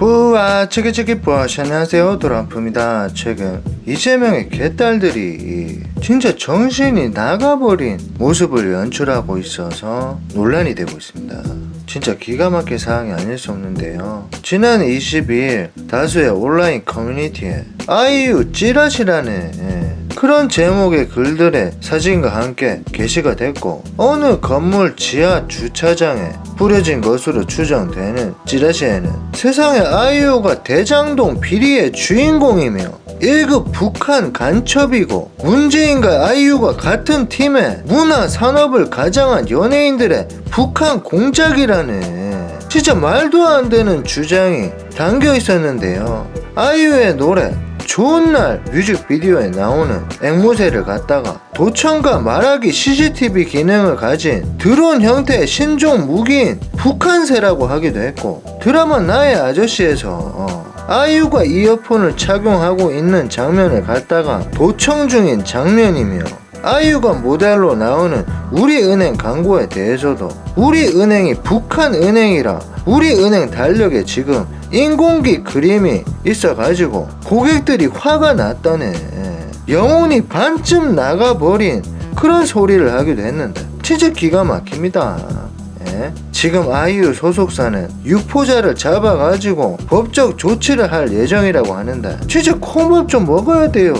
뿌아 치기치기 뿌아시 안녕하세요. 도란품입니다. 최근 이재명의 개딸들이 진짜 정신이 나가버린 모습을 연출하고 있어서 논란이 되고 있습니다. 진짜 기가 막힌 사항이 아닐 수 없는데요. 지난 22일 다수의 온라인 커뮤니티에 아이유 찌라시라는 예, 그런 제목의 글들의 사진과 함께 게시가 됐고 어느 건물 지하 주차장에 뿌려진 것으로 추정되는 찌라시에는 세상에 아이유가 대장동 비리의 주인공이며 1급 북한 간첩이고 문재인과 아이유가 같은 팀에 문화 산업을 가장한 연예인들의 북한 공작이라는 진짜 말도 안 되는 주장이 담겨 있었는데요. 아이유의 노래 좋은 날 뮤직비디오에 나오는 앵무새를 갖다가 도청과 말하기 CCTV 기능을 가진 드론 형태의 신종 무기인 북한새라고 하기도 했고 드라마 나의 아저씨에서 어, 아이유가 이어폰을 착용하고 있는 장면을 갖다가 도청 중인 장면이며 아이유가 모델로 나오는 우리은행 광고에 대해서도 우리은행이 북한은행이라 우리은행 달력에 지금 인공기 그림이 있어가지고 고객들이 화가 났다네. 영혼이 반쯤 나가버린 그런 소리를 하기도 했는데 진짜 기가 막힙니다. 예? 지금 아이유 소속사는 유포자를 잡아가지고 법적 조치를 할 예정이라고 하는데 진짜 콩밥 좀 먹어야 돼요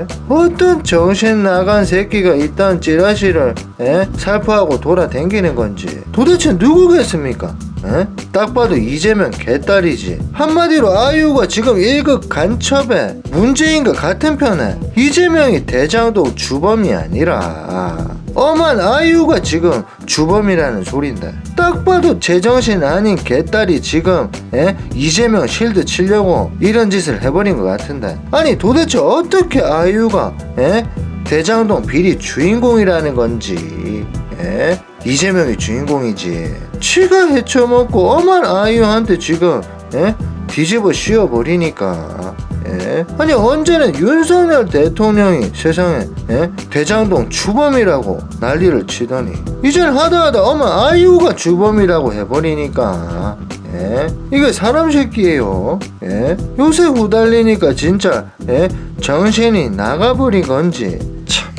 예? 어떤 정신 나간 새끼가 이딴 찌라시를 예? 살포하고 돌아댕기는 건지 도대체 누구겠습니까? 예? 딱 봐도 이재명 개딸이지 한마디로 아이유가 지금 1급 간첩에 문재인과 같은 편에 이재명이 대장동 주범이 아니라 엄한 아이유가 지금 주범이라는 소린데 딱 봐도 제정신 아닌 개딸이 지금 예? 이재명 실드 치려고 이런 짓을 해버린 것 같은데 아니 도대체 어떻게 아이유가 예? 대장동 비리 주인공이라는 건지 예? 이재명이 주인공이지 치가 헤쳐먹고 엄한 아이유한테 지금 예? 뒤집어 씌워버리니까 예? 아니 언제는 윤석열 대통령이 세상에 예? 대장동 주범이라고 난리를 치더니 이젠 하다하다 엄마 아이유가 주범이라고 해버리니까 예? 이게 사람 새끼예요 예? 요새 후달리니까 진짜 예? 정신이 나가버린 건지 참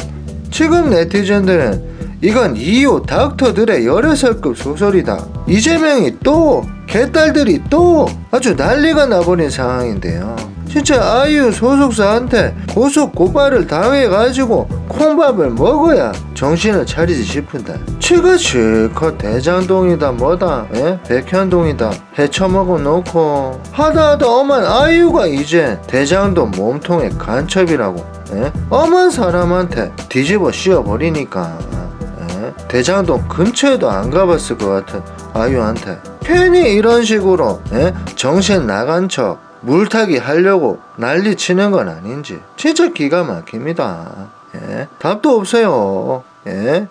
지금 네티즌들은 이건 이호 닥터들의 열애설급 소설이다. 이재명이 또 개딸들이 또 아주 난리가 나버린 상황인데요. 진짜 아이유 소속사한테 고속 고발을 당해가지고 콩밥을 먹어야 정신을 차리지 싶은데 치가 실컷 대장동이다 뭐다 예? 백현동이다 헤쳐먹어 놓고 하다하다 엄한 아이유가 이제 대장동 몸통의 간첩이라고 예? 엄한 사람한테 뒤집어 씌워버리니까 예? 대장동 근처에도 안 가봤을 것 같은 아이유한테 괜히 이런 식으로 예? 정신 나간 척 물타기 하려고 난리 치는 건 아닌지 진짜 기가 막힙니다. 예? 답도 없어요. 예?